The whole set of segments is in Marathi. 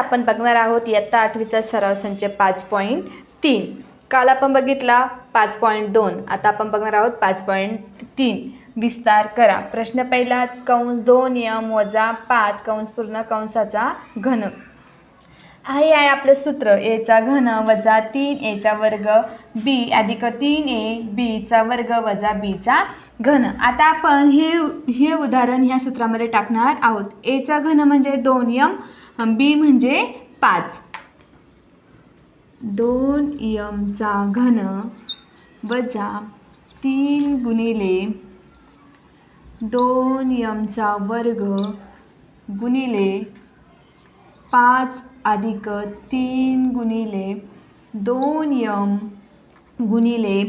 आपण बघणार आहोत इयत्ता आठवीचा सराव संच पाच पॉईंट तीन. काल आपण बघितला पाच पॉईंट दोन. आता आपण बघणार आहोत पाच पॉईंट तीन. विस्तार करा. प्रश्न पहिला कंस दोन यम वजा पाच कंस पूर्ण कंसाचा घन. आहे आहे आपलं सूत्र. एचा घन वजा तीन एचा वर्ग बी अधिक तीन ए बीचा वर्ग वजा बीचा घन. आता आपण हे हे उदाहरण ह्या सूत्रामध्ये टाकणार आहोत. एचा घन म्हणजे दोन यम बी म्हणजे पाच. दोन यमचा घन वजा तीन गुणिले दोन यमचा वर्ग गुणिले पाच अधिक तीन गुणिले दोन यम गुणिले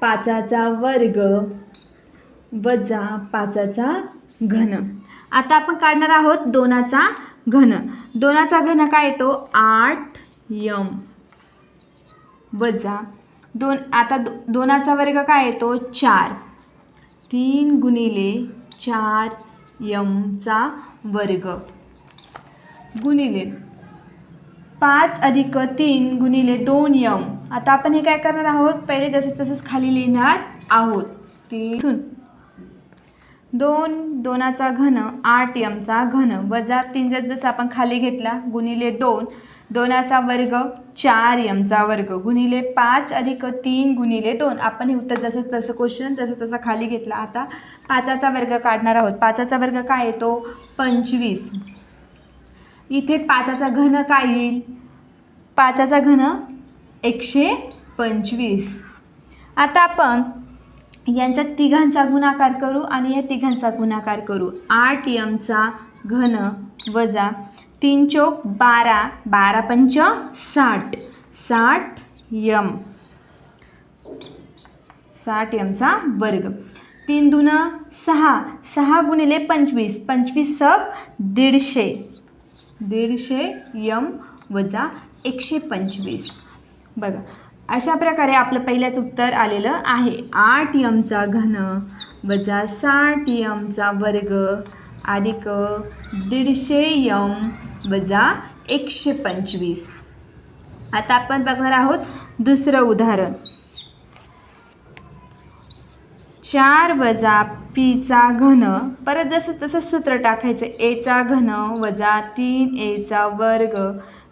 पाचाचा वर्ग वजा पाचाचा घन. आता आपण काढणार आहोत दोनाचा घन. दोनाचा घन काय येतो? आठ यम. वजा दोन आता दो दोनाचा वर्ग काय येतो? चार. तीन गुणिले चार यमचा वर्ग. गुणिले पाच अधिक तीन गुणिले दोन यम. आता आपण हे काय करणार आहोत? पहिले तसंच तसंच खाली लिहिणार आहोत. तिथून दोन दोनाचा घन आठ यमचा घन. वजा तीन जर जसं आपण खाली घेतला गुणिले दोन. दोनाचा वर्ग चार यमचा वर्ग. गुणिले पाच अधिक तीन गुणिले दोन. आपण हे उत्तर जसं तसं क्वेश्चन तसं तसं खाली घेतला. आता पाचाचा वर्ग काढणार आहोत. पाचाचा वर्ग काय येतो पंचवीस. इथे पाचाचा घन काय येईल? पाचाचा घन एकशे पंचवीस. आता आपण यांचा तिघांचा गुणाकार करू आणि या तिघांचा गुणाकार करू. आठ यमचा घन वजा तीन चोक बारा बारा पंच साठ. साठ यम. साठ यमचा वर्ग. तीन दुन सहा. सहा गुणिले पंचवीस. पंचवीस सक दीडशे. दीडशे यम वजा एकशे पंचवीस. बघा. अशा प्रकारे आपलं पहिल्याच उत्तर आलेलं आहे. आठ यमचा घन वजा साठ यमचा वर्ग अधिक दीडशे यम वजा एकशे पंचवीस. आता आपण बघणार आहोत दुसरं उदाहरण. चार वजा पीचा घन परत जसं तसं सूत्र टाकायचं एचा घन वजा तीन एचा वर्ग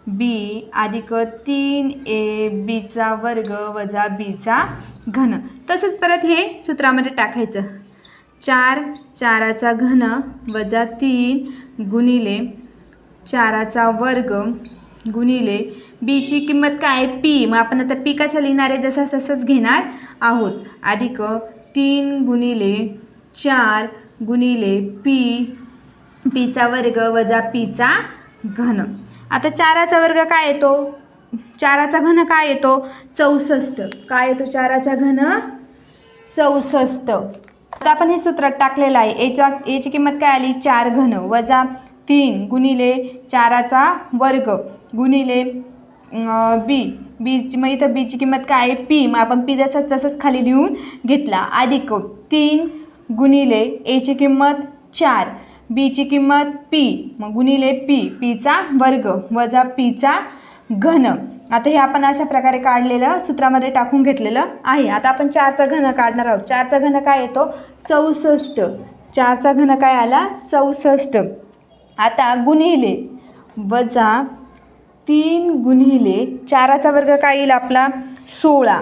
बी अधिक तीन ए बीचा वर्ग वजा बीचा घन. तसंच परत हे सूत्रामध्ये टाकायचं. चार चाराचा घन वजा तीन गुणिले चाराचा वर्ग गुणिले बीची किंमत काय? आहे पी. मग आपण आता पी कशा लिहिणार आहे? जसं तसंच घेणार आहोत. अधिक तीन गुणिले चार गुणिले पी. पीचा वर्ग वजा पीचा घन. आता चाराचा वर्ग काय येतो? चाराचा घन काय येतो? चौसष्ट. काय येतो चाराचा घन? चौसष्ट. आता आपण हे सूत्रात टाकलेलं आहे. याचा याची किंमत काय आली? चार घन. वजा तीन गुणिले चाराचा वर्ग गुणिले बी बीची मग इथं बीची किंमत काय आहे? पी मग आपण पी जसाच तसंच खाली लिहून घेतला. अधिक तीन गुणिले एची किंमत चार. बीची किंमत पी मग गुणिले पी पीचा वर्ग वजा पीचा घन. आता हे आपण अशा प्रकारे काढलेलं सूत्रामध्ये टाकून घेतलेलं आहे. आता आपण चारचा घन काढणार आहोत. चारचा घन काय येतो? चौसष्ट. चारचा घन काय आला? चौसष्ट. आता गुणिले वजा तीन गुणिले चाराचा वर्ग काय येईल आपला? सोळा.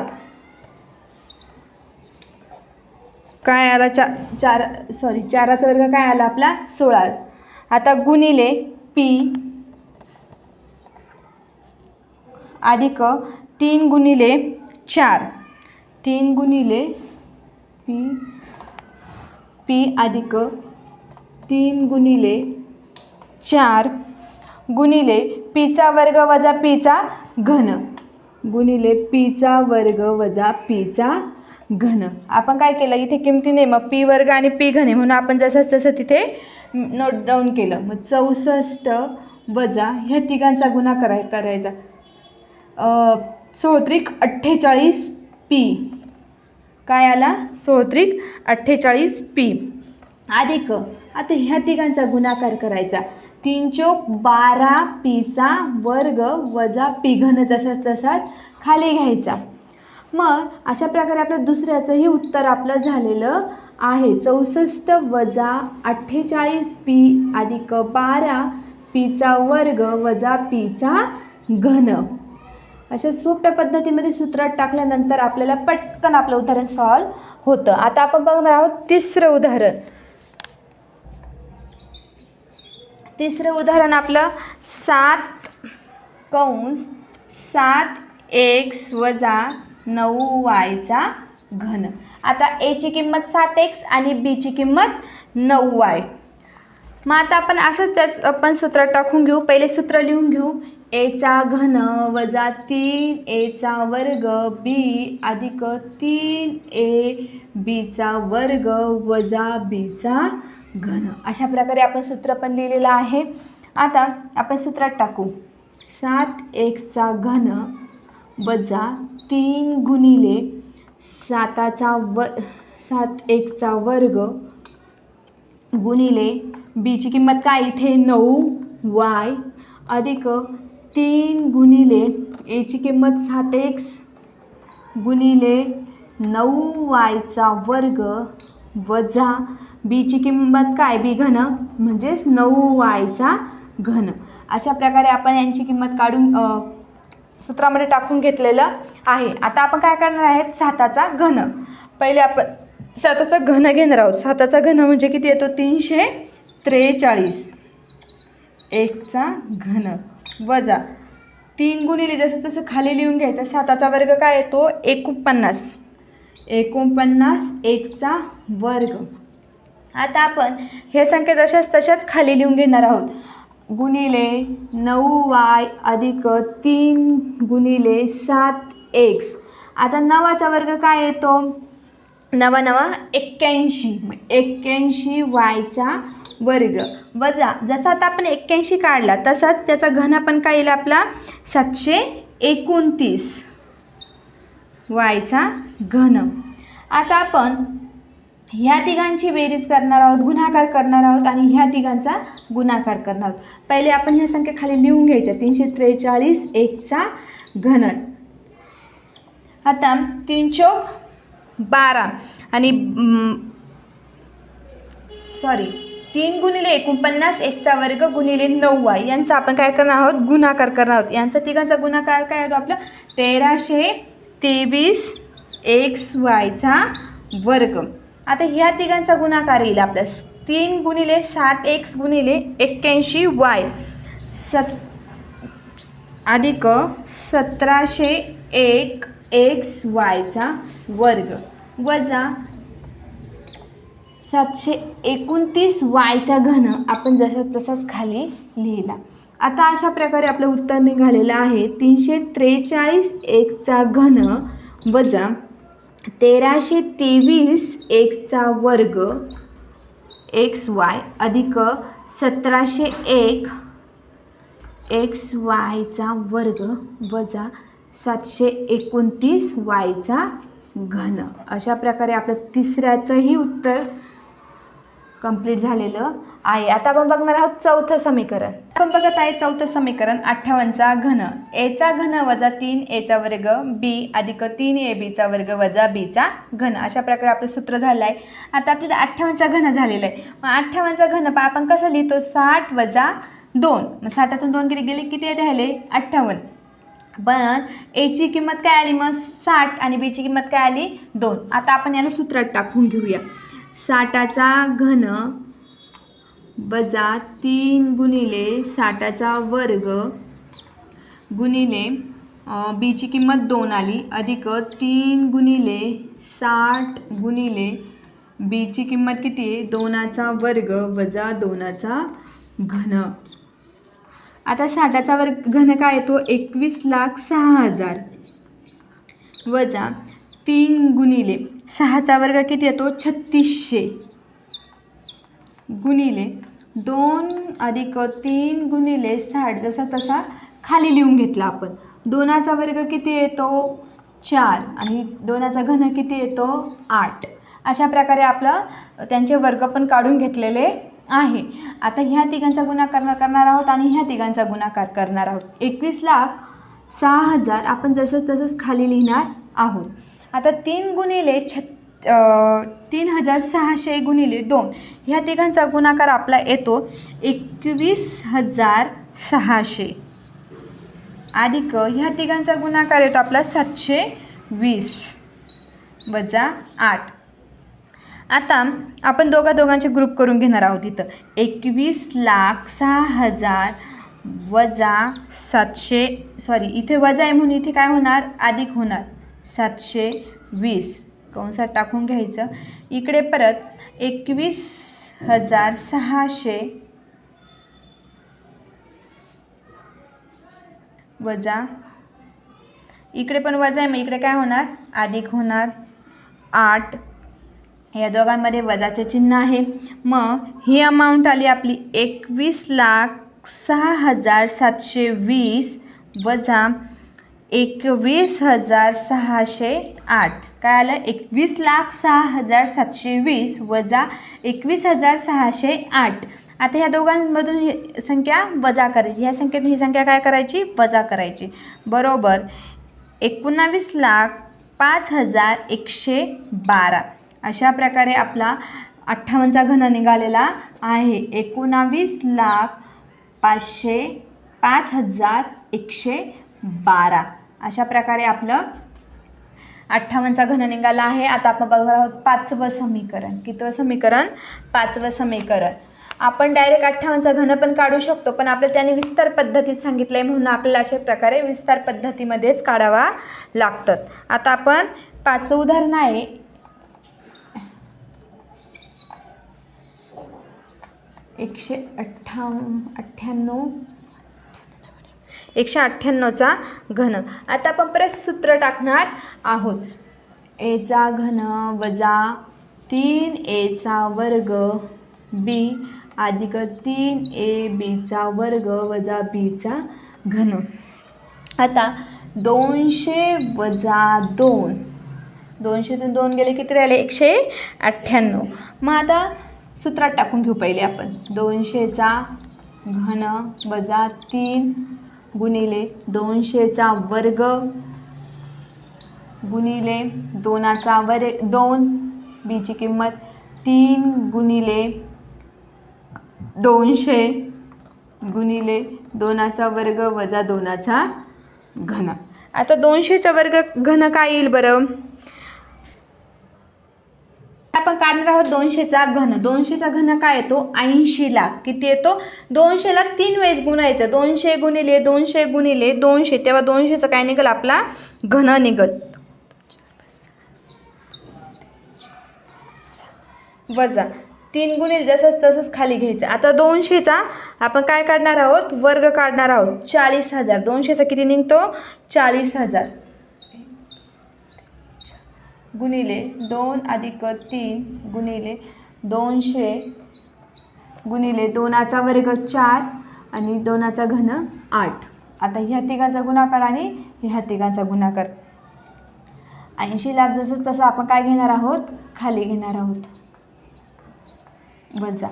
काय आला? चा चार सॉरी चाराचा वर्ग काय आला आपला? सोळा. आता गुणिले पी अधिक तीन गुणिले चार. तीन गुणिले पी पी अधिक तीन गुणिले चार गुणिले पीचा वर्ग वजा पीचा घन. गुणिले पीचा वर्ग वजा पीचा घन. आपण काय केलं? इथे किमतीने मग पी वर्ग आणि पी घन आहे म्हणून आपण जसंच तसं तिथे नोट डाऊन केलं. मग चौसष्ट वजा ह्या तिघांचा गुन्हा कराय करायचा सोळत्रिक अठ्ठेचाळीस पी. काय आला? सोळत्रिक अठ्ठेचाळीस पी. अधिक आता ह्या तिघांचा गुणाकार करायचा. तीन चोक बारा पीचा वर्ग वजा पी घन तसाच तसाच खाली घ्यायचा. मग अशा प्रकारे आपलं दुसऱ्याचंही उत्तर आपलं झालेलं आहे. चौसष्ट वजा अठ्ठेचाळीस पी अधिक बारा पीचा वर्ग वजा पीचा घन. अशा सोप्या पद्धतीमध्ये सूत्रात टाकल्यानंतर आपल्याला पटकन आपलं उदाहरण सॉल्व होतं. आता आपण बघणार आहोत तिसरं उदाहरण. तिसरं उदाहरण आपलं सात कंस सात एक्स वजा नऊ वायचा घन. आता एची किंमत सात एक्स आणि बीची किंमत नऊ वाय मग आता आपण असंच त्याच आपण सूत्र टाकून घेऊ. पहिले सूत्र लिहून घेऊ. एचा घन वजा तीन एचा वर्ग बी अधिक तीन ए बीचा वर्ग वजा बीचा घन. अशा प्रकारे आपण सूत्र पण लिहिलेलं आहे. आता आपण सूत्रात टाकू. सात एकचा घन वजा तीन गुणिले साताचा व सात एकचा वर्ग गुणिले बीची किंमत काय इथे? नऊ. वाय. अधिक तीन गुणिले एची किंमत सात एक्स गुणिले नऊ वायचा वर्ग वजा बीची किंमत काय? बी घन. म्हणजेच नऊ वायचा घन. अशा प्रकारे आपण यांची किंमत काढून सूत्रामध्ये टाकून घेतलेलं आहे. आता आपण काय करणार आहेत? साताचा घन. पहिले आपण साताचा घन घेणार आहोत. साताचा घन म्हणजे किती येतो? तीनशे त्रेचाळीस. एकचा घन. वजा तीन गुणिले जसं तसं खाली लिहून घ्यायचं. साताचा वर्ग काय येतो? एकोणपन्नास. एकोणपन्नास एकचा वर्ग. आता आपण ह्या संख्या जशाच तशाच खाली लिहून घेणार आहोत. गुणिले नऊ वाय अधिक तीन गुणिले सात एक्स. आता नवाचा वर्ग काय येतो? नवा नवा एक्क्याऐंशी एक्क्याऐंशी वायचा वर्ग. वजा जसा आता आपण एक्क्याऐंशी काढला तसाच त्याचा घन आपण काय येईल आपला? सातशे एकोणतीस वायचा घन. आता आपण ह्या तिघांची बेरीज करणार आहोत गुणाकार करणार आहोत आणि ह्या तिघांचा गुणाकार करणार आहोत. पहिले आपण ह्या संख्या खाली लिहून घ्यायच्या तीनशे त्रेचाळीस एकचा घन. आता तीन चौक बारा आणि सॉरी तीन गुणिले एकोणपन्नास एकचा वर्ग गुणिले नव्वा. यांचा आपण काय करणार आहोत? गुणाकार करणार आहोत. यांचा तिघांचा गुणाकार काय होतो आपलं? तेराशे तेवीस एक्स वायचा वर्ग. आता ह्या तिघांचा गुणाकार येईल आपल्या तीन गुणिले सात एक्स गुणिले एक्क्याऐंशी वाय. सत अधिक सतराशे एक एक्स वायचा वर्ग. वजा सातशे एकोणतीस वायचा घन. आपण जसा तसाच खाली लिहिला. आता अशा प्रकारे आपलं उत्तर निघालेलं आहे. तीनशे त्रेचाळीस एकचा घन वजा तेराशे तेवीस एक्सचा वर्ग एक्स वाय अधिक सतराशे एक एक्स वायचा वर्ग वजा सातशे एकोणतीस वायचा घन. अशा प्रकारे आपलं तिसऱ्याचंही उत्तर कंप्लीट झालेलं आहे. आता आपण बघणार आहोत चौथं समीकरण. आपण बघत आहे चौथं समीकरण अठ्ठावन्नचा घन. एचा घन वजा तीन एचा वर्ग बी अधिक तीन ए बीचा वर्ग वजा बीचा घन. अशा प्रकारे आपलं सूत्र झालं आहे आता आपल्याला अठ्ठावन्नचा घन झालेला आहे. मग अठ्ठावन्नचा घन पा आपण कसं लिहितो? साठ वजा दोन. मग साठातून दोन किती गेले? किती राहिले? अठ्ठावन्न. पण एची किंमत काय आली मग? साठ. आणि बीची किंमत काय आली? दोन. आता आपण याला सूत्रात टाकून घेऊया. साठाचा घन वजा तीन गुणिले साठाचा वर्ग गुणिले बीची किंमत दोन आली. अधिक तीन गुणिले साठ गुणिले बीची किंमत किती आहे? दोनाचा वर्ग वजा दोनाचा घन. आता साठाचा वर्ग घन काय येतो? एकवीस लाख सहा हजार. वजा तीन गुणिले सहाचा वर्ग किती येतो? छत्तीसशे. गुणिले दोन अधिक तीन गुणिले साठ जसा तसा खाली लिहून घेतला आपण. दोनाचा वर्ग किती येतो? चार. आणि दोनाचा घन किती येतो? आठ. अशा प्रकारे आपलं त्यांचे वर्ग पण काढून घेतलेले आहे. आता ह्या तिघांचा गुणाकार करणार आहोत आणि ह्या तिघांचा गुणाकार करणार आहोत. एकवीस लाख सहा हजार आपण जसं तसंच खाली लिहिणार आहोत. आता तीन गुणिले छत् तीन हजार सहाशे गुणिले दोन. ह्या तिघांचा गुणाकार आपला येतो एकवीस हजार सहाशे. अधिक ह्या तिघांचा गुणाकार येतो आपला सातशे वीस वजा आठ. आता आपण दोघा दोघांचे ग्रुप करून घेणार आहोत इथं. एकवीस लाख सहा हजार वजा सातशे सॉरी इथे वजा आहे म्हणून इथे काय होणार? अधिक होणार. सातशे वीस. कंसात टाकून घ्यायचं. इकडे परत एकवीस हजार सहाशे वजा. इकडे पण वजा आहे मग इकडे काय होणार? अधिक होणार आठ. या दोघांमध्ये वजाचे चिन्ह आहे. मग ही अमाऊंट आली आपली एकवीस लाख सहा हजार सातशे वीस वजा एकवीस हजार सहाशे आठ. काय आलं एकवीस लाख सहा हजार सातशे वीस वजा एकवीस हजार सहाशे आठ. आता ह्या दोघांमधून ही संख्या वजा करायची. ह्या संख्येतून ही संख्या काय करायची? वजा करायची. बरोबर. एकोणावीस लाख पाच हजार एकशे बारा. अशा प्रकारे आपला अठ्ठावन्नचा घन निघालेला आहे. एकोणावीस लाख पाचशे पाच हजार एकशे बारा. अशा प्रकारे आपलं अठ्ठावन्नचा घन निघाला आहे. आता आपण बघणार आहोत पाचवं समीकरण. कितवं समीकरण? पाचवं समीकरण. आपण डायरेक्ट अठ्ठावन्नचा घन पण काढू शकतो पण आपल्याला त्याने विस्तार पद्धतीत सांगितलं आहे म्हणून आपल्याला अशा प्रकारे विस्तार पद्धतीमध्येच काढावा लागतात. आता आपण पाचवं उदाहरण आहे. एकशे अठ्ठाव अठ्ठ्याण्णव एकशे अठ्ठ्याण्णवचा घन. आता आपण परत सूत्र टाकणार आहोत. एचा घन वजा तीन एचा वर्ग बी. अधिक तीन ए बीचा वर्ग वजा बीचा घन. आता दोनशे वजा दोन. दोनशेतून दोन गेले किती राहिले? एकशे अठ्ठ्याण्णव. मग आता सूत्रात टाकून घेऊ पहिले आपण. दोनशेचा घन वजा तीन गुणिले दोनशेचा वर्ग. गुणिले दोनाचा वर दोन बीची किंमत तीन गुणिले दोनशे. गुणिले दोनाचा वर्ग वजा दोनाचा घन. आता दोनशेचा वर्ग घन काय येईल बरं? आपण काढणार आहोत दोनशेचा घन. दोनशेचा घन काय येतो? ऐंशी लाख किती येतो? दोनशेला तीन वेळेस गुणायचं. दोनशे गुणिले दोनशे गुणिले दोनशे. तेव्हा दोनशेचं काय निघल? आपला घन निघल. वजा. तीन गुणिले जसंच तसंच खाली घ्यायचं. आता दोनशेचा आपण काय काढणार आहोत? वर्ग काढणार आहोत. चाळीस हजार. दोनशेचा किती निघतो? चाळीस हजार. गुणिले दोन अधिक तीन गुणिले दोनशे गुणिले दोनाचा वर्ग चार आणि दोनाचा घन आठ. आता ह्या तिघांचा गुणाकार आणि ह्या तिघांचा गुणाकार. ऐंशी लाख जसं तसं आपण काय घेणार आहोत? खाली घेणार आहोत. वजा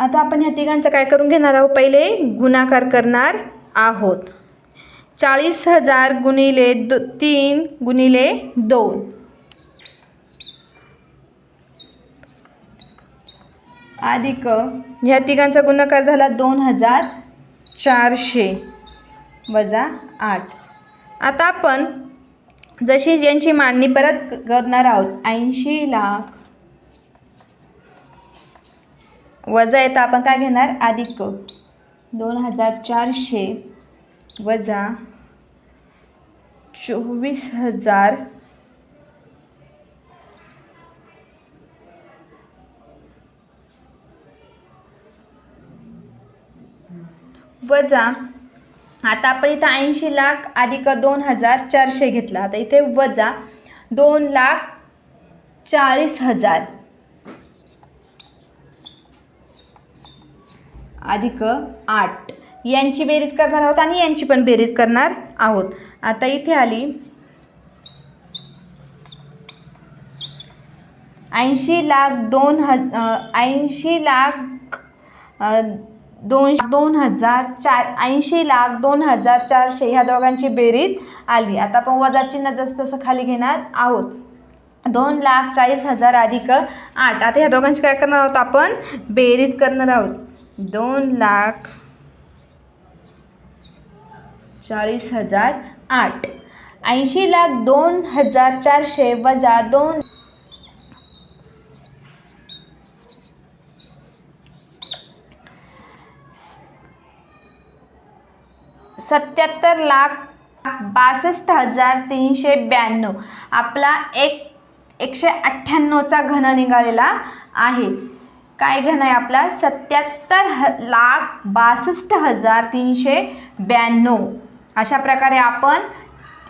आता आपण ह्या तिघांचं काय करून घेणार आहोत? पहिले गुणाकार करणार आहोत. चाळीस हजार गुणिले दो तीन गुणिले दोन. अधिक ह्या तिघांचा गुणाकार झाला दोन हजार चारशे वजा आठ. आता आपण जशी यांची मांडणी परत करणार आहोत ऐंशी लाख वजा येतं आपण काय घेणार? अधिक दोन हजार चारशे. वजा चोवीस हजार वजा आता आपण इथं ऐंशी लाख अधिक दोन हजार चारशे घेतला. आता इथे वजा दोन लाख चाळीस हजार अधिक आठ. यांची बेरीज करणार आहोत आणि यांची पण बेरीज करणार आहोत. आता इथे आली. ऐंशी लाख दोन हज ऐंशी लाख दोन दोन हजार चार ऐंशी लाख दोन हजार चारशे ह्या दोघांची बेरीज आली. आता आपण वजा चिन्ह जसं तसं खाली घेणार आहोत. दोन लाख चाळीस हजार अधिक आठ. आता ह्या दोघांची काय करणार आहोत आपण? बेरीज करणार आहोत. दोन लाख चाळीस हजार आठ. ऐंशी लाख दोन हजार चारशे वजा दोन सत्याहत्तर लाख बासष्ट हजार तीनशे ब्याण्णव. आपला एक एकशे अठ्ठ्याण्णवचा घन निघालेला आहे. काय घन आहे आपला? सत्याहत्तर ह लाख बासष्ट हजार तीनशे ब्याण्णव. अशा प्रकारे आपण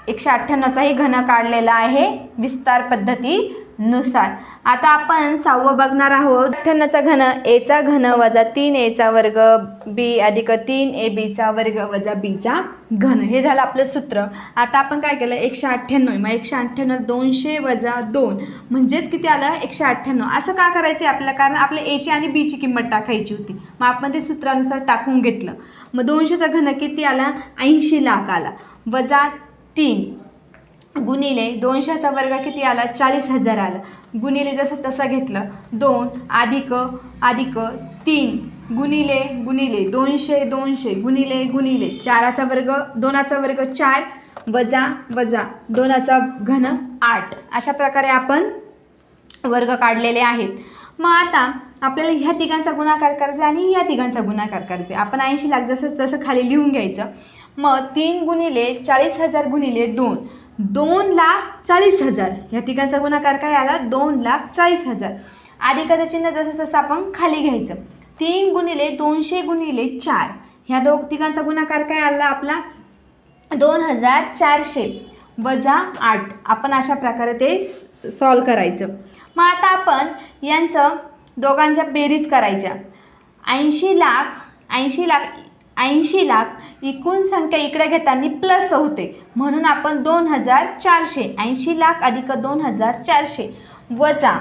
एकशे अठ्ठ्याण्णवचाही घन काढलेला आहे. विस्तार पद्धती. नुसार. आता आपण सहावं बघणार आहोत. अठ्ठ्याण्णवचा घन एचा घन वजा तीन एचा वर्ग बी अधिक तीन ए बीचा वर्ग वजा बीचा घन. हे झालं आपलं सूत्र. आता आपण काय केलं? एकशे अठ्ठ्याण्णव. मग एकशे अठ्ठ्याण्णव दोनशे वजा दोन. म्हणजेच किती आलं? एकशे अठ्ठ्याण्णव. असं का करायचं आहे आपल्याला? कारण आपल्या एची आणि बीची किंमत टाकायची होती. मग आपण ते सूत्रानुसार टाकून घेतलं. मग दोनशेचा घन किती आला? ऐंशी लाख आला. वजा तीन. गुणिले दोनशेचा वर्ग किती आला? चाळीस हजार आला. गुणिले जसं तसं घेतलं. दोन अधिक अधिक तीन. गुणिले गुणिले दोनशे दोनशे. गुणिले गुणिले. चाराचा वर्ग दोनाचा वर्ग चार वजा वजा. दोनाचा घन आठ. अशा प्रकारे आपण वर्ग काढलेले आहेत. मग आता आपल्याला ह्या तिघांचा गुणाकार करायचा आणि ह्या तिघांचा गुणाकार करायचा. आपण ऐंशी लाख जसं तसं खाली लिहून घ्यायचं. मग तीन गुणिले चाळीस हजार गुणिले दोन. दोन लाख चाळीस हजार. ह्या तिघांचा गुणाकार काय आला? दोन लाख चाळीस हजार. अधिकाचं चिन्ह जसं तसं आपण खाली घ्यायचं. तीन गुणिले दोनशे गुणिले चार. ह्या दोघ तिघांचा गुणाकार काय आला आपला? दोन हजार चारशे वजा आठ. आपण अशा प्रकारे ते सॉल्व करायचं. मग आता आपण यांचं दोघांच्या बेरीज करायच्या. ऐंशी लाख ऐंशी लाख ऐंशी लाख एकूण संख्या इकडे घेताना प्लस होते. म्हणून आपण दोन हजार चारशे ऐंशी लाख अधिक दोन हजार चारशे वजा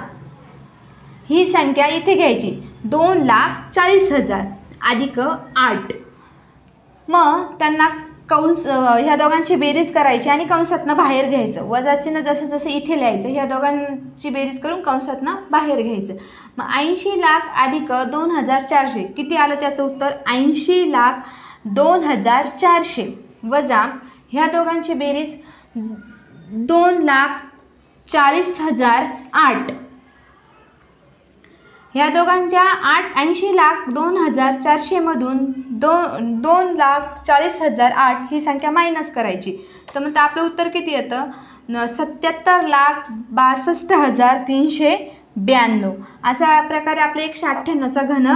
ही संख्या इथे घ्यायची. दोन लाख चाळीस हजार अधिक आठ. मग त्यांना कंस ह्या दोघांची बेरीज करायची आणि कंसातनं बाहेर घ्यायचं. वजा चिन्ह जसं जसं इथे लिहायचं ह्या दोघांची बेरीज करून कंसातनं बाहेर घ्यायचं. मग ऐंशी लाख अधिक दोन हजार चारशे. किती आलं त्याचं उत्तर? ऐंशी लाख दोन हजार चारशे. वजा ह्या दोघांची बेरीज दोन लाख चाळीस हजार आठ. ह्या दोघांच्या आठ ऐंशी लाख दोन हजार चारशेमधून दोन दोन लाख चाळीस हजार आठ ही संख्या मायनस करायची. तर मग आपलं उत्तर किती येतं? सत्याहत्तर लाख बासष्ट हजार तीनशे ब्याण्णव. असा प्रकारे आपलं एकशे अठ्ठ्याण्णवचा घन